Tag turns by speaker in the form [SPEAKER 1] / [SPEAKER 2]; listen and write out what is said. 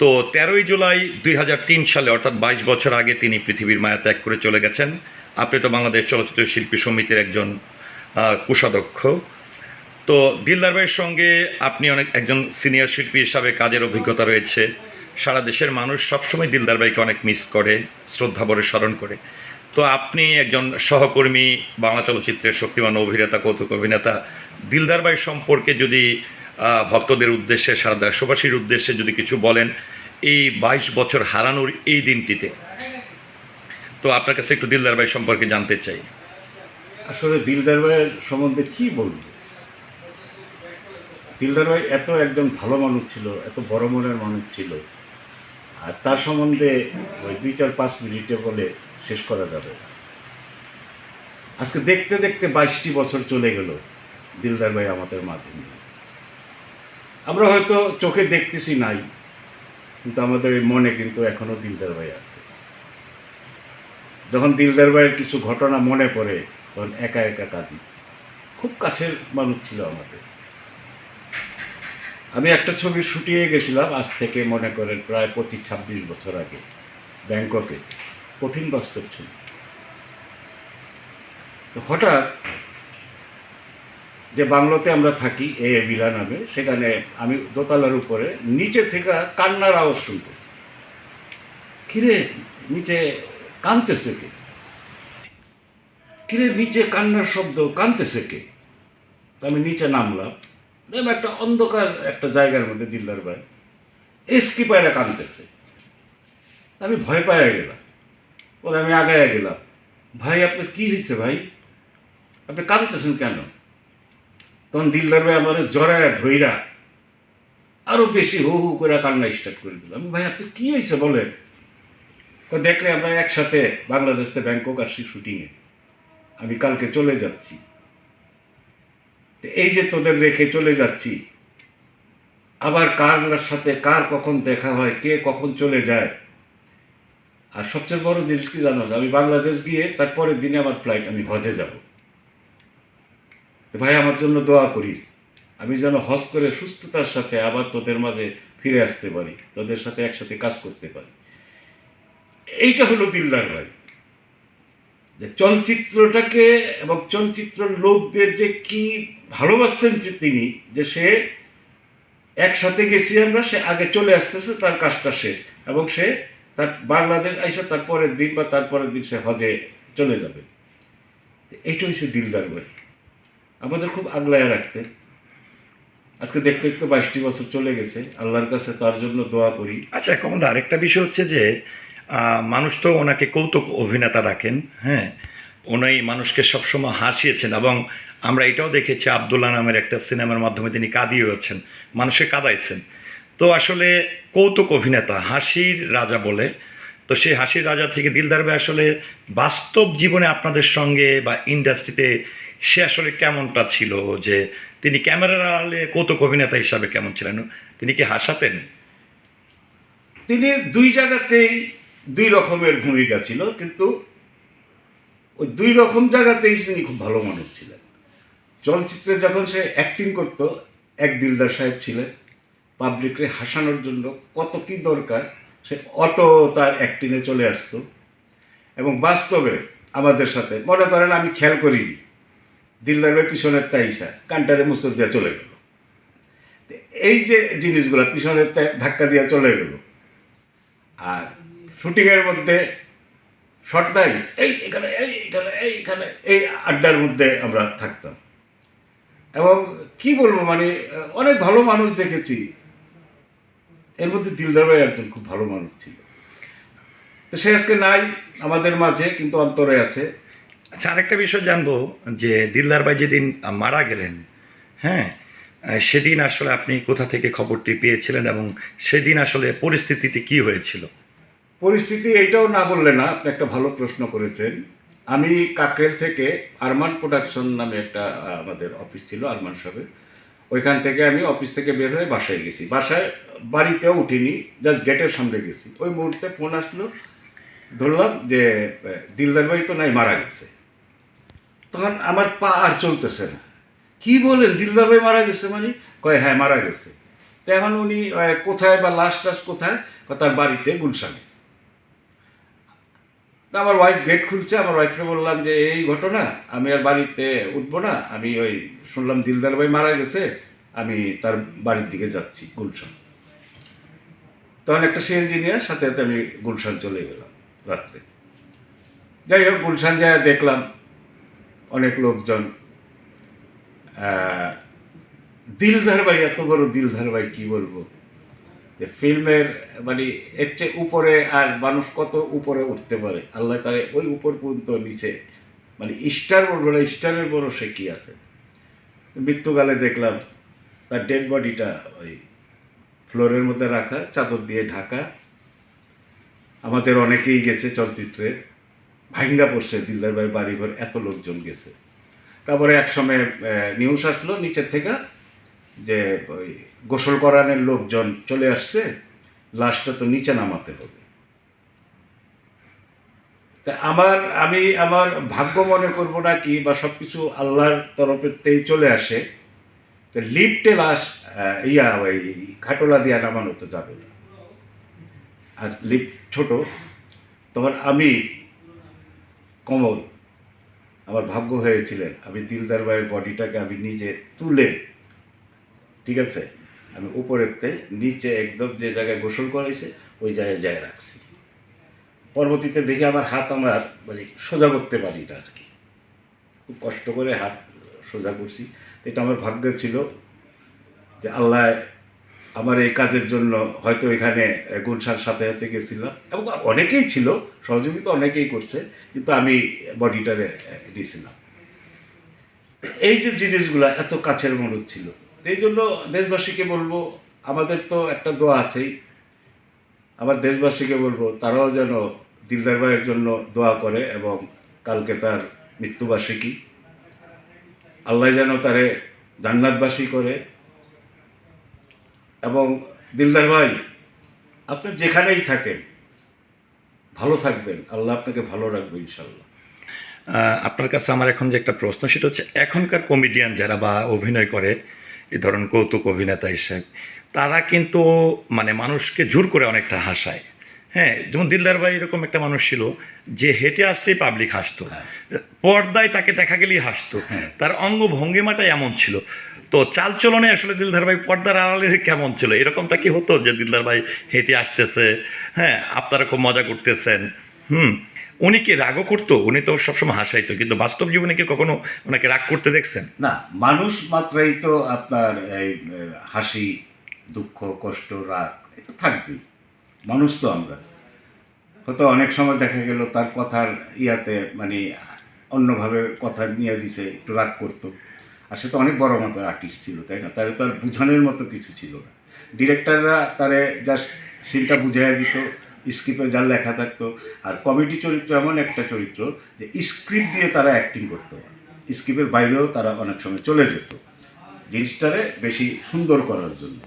[SPEAKER 1] তো তেরোই জুলাই দুই হাজার তিন সালে, অর্থাৎ বাইশ বছর আগে, তিনি পৃথিবীর মায়া ত্যাগ করে চলে গেছেন। আপনি তো বাংলাদেশ চলচ্চিত্র শিল্পী সমিতির একজন কোষাধ্যক্ষ। তো দিলদার ভাইয়ের সঙ্গে আপনি অনেক, একজন সিনিয়র শিল্পী হিসাবে কাজের অভিজ্ঞতা রয়েছে। সারা দেশের মানুষ সবসময় দিলদার ভাইকে অনেক মিস করে, শ্রদ্ধাভরে স্মরণ করে। তো আপনি একজন সহকর্মী, বাংলা চলচ্চিত্রের শক্তিমান অভিনেতা, কৌতুক অভিনেতা। দিলদার ভাই সম্পর্কে যদি ভক্তদের উদ্দেশ্যে, সারা দেশবাসীর উদ্দেশ্যে যদি কিছু বলেন, এই বাইশ বছর হারানোর এই দিনটিতে। তো আপনার কাছে একটু দিলদার ভাই সম্পর্কে জানতে চাই।
[SPEAKER 2] আসলে দিলদার ভাইয়ের সম্বন্ধে কি বলব? দিলদার ভাই এত একজন ভালো মানুষ ছিল, এত বড় মনের মানুষ ছিল। আর তার সম্বন্ধে ওই দুই চার পাঁচ মিনিটে বলে শেষ করা যাবে। আজকে দেখতে দেখতে বাইশটি বছর চলে গেল দিলদার ভাই আমাদের মাঝে নেই আমরা হয়তো চোখে দেখতেছি নাই, কিন্তু আমাদের মনে কিন্তু এখনও দিলদার ভাই আছে। যখন দিলদার ভাইয়ের কিছু ঘটনা মনে পড়ে, তখন একা একা কাঁদি। খুব কাছের মানুষ ছিল আমাদের। আমি একটা ছবি শুটিয়ে গেছিলাম আজ থেকে মনে করেন প্রায় পঁচিশ ছাব্বিশ বছর আগে, ব্যাংককে। কঠিন বাস্তব ছবি। হঠাৎ যে বাংলোতে আমরা থাকি, এ বিলা নামে, সেখানে আমি দোতলার উপরে নিচে থেকে কান্নার আওয়াজ শুনতেছি। কিরে, নিচে কানতেছে কে? কিরে, নিচে কান্নার শব্দ কানতেছে কে? আমি নিচে নামলাম। একটা অন্ধকার একটা জায়গার মধ্যে দিলদার ভাই, এসকি পায়রা কানতেছে আমি ভয় পাইয়া গেলাম। ওর আমি আগায়া গেলাম। ভাই, আপনার কি হয়েছে ভাই? আপনি কাঁদতেছেন কেন? তখন দিলদার ভাই আমার জড়ায় ধইরা আরও বেশি হু হু করে কান্না স্টার্ট করে দিল। আমি, ভাই, আপনি কি হয়েছে বলেন? দেখলে আমরা একসাথে বাংলাদেশ ব্যাংকক আসছি শুটিংয়ে। আমি কালকে চলে যাচ্ছি। এই যে তোদের রেখে চলে যাচ্ছি, আবার কার সাথে কার কখন দেখা হয়, কে কখন চলে যায়? আর সবচেয়ে বড় জিনিস কি জানো? আমি বাংলাদেশ গিয়ে তারপরের দিনে আমার ফ্লাইট আমি হজে যাব। ভাই, আমার জন্য দোয়া করিস। আমি যেন হজ করে সুস্থতার সাথে আবার তোদের মাঝে ফিরে আসতে পারি, তোদের সাথে একসাথে কাজ করতে পারি। এইটা হলো দিলদার ভাই। যে চলচ্চিত্রটাকে এবং চলচ্চিত্র লোকদের যে কি ভালোবাসতেন যে তিনি, যে সে একসাথে গেছি আমরা, সে আগে চলে আসতেছে, তার কাজটা শেষ। এবং সে তার বাংলাদেশ আইসা তার পরের দিন বা তার পরের দিন সে হজে চলে যাবে। এইটা হচ্ছে দিলদার ভাই। আমাদের খুব আগলায় রাখতেন আজকে দেখতে দেখতে বাইশটি বছর চলে গেছে। আল্লাহর কাছে তার জন্য দোয়া করি।
[SPEAKER 1] আচ্ছা কমদা আরেকটা বিষয় হচ্ছে যে মানুষ তো ওনাকে কৌতুক অভিনেতা ডাকেন হ্যাঁ? উনি মানুষকে সবসময় হাসিয়েছেন এবং আমরা এটাও দেখেছি আবদুল্লাহ নামের একটা সিনেমার মাধ্যমে তিনি কাঁদিয়ে কাঁদিয়েছেন মানুষকে কাঁদাইছেন। তো আসলে কৌতুক অভিনেতা, হাসির রাজা বলে, তো সেই হাসির রাজা থেকে দিলদার ভাই আসলে বাস্তব জীবনে আপনাদের সঙ্গে বা ইন্ডাস্ট্রিতে সে আসলে কেমনটা ছিল যে তিনি ক্যামেরার আড়ালে কৌতুক অভিনেতা হিসাবে কেমন ছিলেন? তিনি কি হাসাতেন?
[SPEAKER 2] তিনি দুই জায়গাতেই দুই রকমের ভূমিকা ছিল, কিন্তু ওই দুই রকম জায়গাতেই তিনি খুব ভালো মানুষ ছিলেন। চলচ্চিত্রে যখন সে অ্যাক্টিং করতো, এক দিলদার সাহেব ছিলেন পাবলিককে হাসানোর জন্য কত কি দরকার, সে অটো তার অ্যাক্টিংয়ে চলে আসতো। এবং বাস্তবে আমাদের সাথে, মনে করেন আমি খেয়াল করিনি দিলদারের পিছনের তাইসা কান্টারে মুস্তর দিয়ে চলে গেল। এই যে জিনিসগুলো পিছনের ধাক্কা দিয়ে চলে গেল। আর শুটিংয়ের মধ্যে শট নাই, এই এখানে এই এখানে এই এখানে, এই আড্ডার মধ্যে আমরা থাকতাম। এবং কি বলব মানে অনেক ভালো মানুষ দেখেছি। এর মধ্যে দিলদার ভাই একজন খুব ভালো মানুষ ছিল। তো সে আজকে নাই আমাদের মাঝে, কিন্তু অন্তরে আছে।
[SPEAKER 1] আচ্ছা আরেকটা বিষয় জানব যে দিলদার ভাই যেদিন মারা গেলেন হ্যাঁ সেদিন আসলে আপনি কোথা থেকে খবরটি পেয়েছিলেন এবং সেদিন আসলে পরিস্থিতিটি কি হয়েছিল?
[SPEAKER 2] পরিস্থিতি এইটাও না বললে না, আপনি একটা ভালো প্রশ্ন করেছেন। আমি কাকরেল থেকে আরমান প্রোডাকশন নামে একটা আমাদের অফিস ছিল আরমান সাহেবের। ওইখান থেকে আমি অফিস থেকে বের হয়ে বাসায় গেছি। বাসায় বাড়িতেও উঠিনি, জাস্ট গেটের সামনে গেছি। ওই মুহূর্তে ফোন আসলো, ধরলাম যে দিলদার ভাই তো নাই, মারা গেছে। তখন আমার পা আর চলতেছে না। কি বলেন? দিলদার ভাই মারা গেছে মানে? কয় হ্যাঁ মারা গেছে। তো এখন উনি কোথায় বা লাশ টাস কোথায়? তার বাড়িতে গুলশানে। আমার ওয়াইফ গেট খুলছে, আমার ওয়াইফকে বললাম যে, এই ঘটনা, আমি আর বাড়িতে উঠবো না। আমি ওই, শুনলাম দিলদার ভাই মারা গেছে, আমি তার বাড়ির দিকে যাচ্ছি, গুলশান। তখন একটা সিএনজি নিয়ে সাথে সাথে আমি গুলশান চলে গেলাম রাত্রে। যাই হোক, গুলশান যায় দেখলাম অনেক লোকজন দিলধার ভাই, এত বড় দিলদার ভাই কি বলব? যে ফিল্মের মানে এর চেয়ে উপরে আর মানুষ কত উপরে উঠতে পারে? আল্লাহ তারে ওই উপর পর্যন্ত নিচে মানে স্টার বলব না, স্টারের বড় সে কি আছে? মৃত্যুকালে দেখলাম তার ডেড বডিটা ওই ফ্লোরের মধ্যে রাখা, চাদর দিয়ে ঢাকা। আমাদের অনেকেই গেছে চলচ্চিত্রে। ভাঙ্গা পড়ছে দিলদার ভাই বাড়িঘর, এত লোকজন গেছে। তারপরে এক সময় নিউজ আসলো নিচের থেকে যে ওই গোসল করানোর লোকজন চলে আসছে, লাশটা তো নিচে নামাতে হবে। তা আমার, আমি আমার ভাগ্য মনে করব না কি বা সব কিছু আল্লাহর তরফেতেই চলে আসে, তো লিফটে লাশ ইয়া, ওই খাটোলা দিয়া নামানো তো যাবে না। আর লিফট ছোট, তখন আমি কমল। আমার ভাগ্য হয়েছিলেন আমি দিলদার ভাইয়ের বডিটাকে আমি নিজে তুলে, ঠিক আছে? আমি উপরেতে নিচে একদম যে জায়গায় গোসল করেছে, ওই জায়গায় যায় রাখছি। পরবর্তীতে দেখি আমার হাত আমার মানে সোজা করতে পারি না আর কি খুব কষ্ট করে হাত সোজা করছি। এটা আমার ভাগ্য ছিল যে আল্লাহ আমার এই কাজের জন্য হয়তো এখানে গুলশার সাথে সাথে গেছিলাম এবং অনেকেই ছিল সহযোগিতা অনেকেই করছে, কিন্তু আমি বডিটারে দিয়েছিলাম এই যে জিনিসগুলো এত কাছের মানুষ ছিল এই জন্য দেশবাসীকে বলব, আমাদের তো একটা দোয়া আছেই। আমার দেশবাসীকে বলব, তারাও যেন দিলদার ভাইয়ের জন্য দোয়া করে এবং কালকে তার মৃত্যুবার্ষিকী। আল্লাহ যেন তারে জান্নাতবাসী করে এবং দিলদার ভাই আপনি যেখানেই থাকেন ভালো থাকবেন। আল্লাহ আপনাকে ভালো রাখবে ইনশাল্লাহ
[SPEAKER 1] আপনার কাছে আমার এখন যে একটা প্রশ্ন সেটা হচ্ছে এখনকার কমেডিয়ান যারা বা অভিনয় করে এ ধরুন কৌতুক অভিনেতা হিসেবে তারা কিন্তু মানে মানুষকে জোর করে অনেকটা হাসায়। হ্যাঁ যেমন দিলদার ভাই এরকম একটা মানুষ ছিল যে হেঁটে আসলেই পাবলিক হাসতো।
[SPEAKER 2] হ্যাঁ।
[SPEAKER 1] পর্দায় তাকে দেখা গেলেই হাসতো।
[SPEAKER 2] হ্যাঁ।
[SPEAKER 1] তার অঙ্গ ভঙ্গিমাটাই এমন ছিল। তো চালচলনে আসলে দিলদার ভাই পর্দার আড়ালে কেমন ছিল? এরকমটা কি হতো যে দিলদার ভাই হেঁটে আসতেছে? হ্যাঁ আপনারা খুব মজা করতেছেন। হুম, উনি কি রাগও করতো? উনি তো সবসময় হাসাইতো, কিন্তু বাস্তব জীবনে কি কখনো ওনাকে রাগ করতে দেখছেন?
[SPEAKER 2] না, মানুষ মাত্রাই তো আপনার হাসি, দুঃখ, কষ্ট, রাগ, এটা থাকবেই। মানুষ তো আমরা। হয়তো অনেক সময় দেখা গেল তার কথার ইয়াতে মানে অন্যভাবে কথা নিয়ে দিছে, একটু রাগ করতো। আর সে তো অনেক বড় মতো আর্টিস্ট ছিল, তাই না? তাহলে তো আর বুঝানোর মতো কিছু ছিল না। ডিরেক্টররা তারে জাস্ট সিনটা বুঝাইয়া দিত স্ক্রিপ্টে যার লেখা থাকতো। আর কমেডি চরিত্র এমন একটা চরিত্র যে স্ক্রিপ্ট দিয়ে তারা অ্যাক্টিং করতো। স্ক্রিপ্টের বাইরেও তারা অনেক সময় চলে যেত। জিনিসটারে বেশি সুন্দর করার জন্য।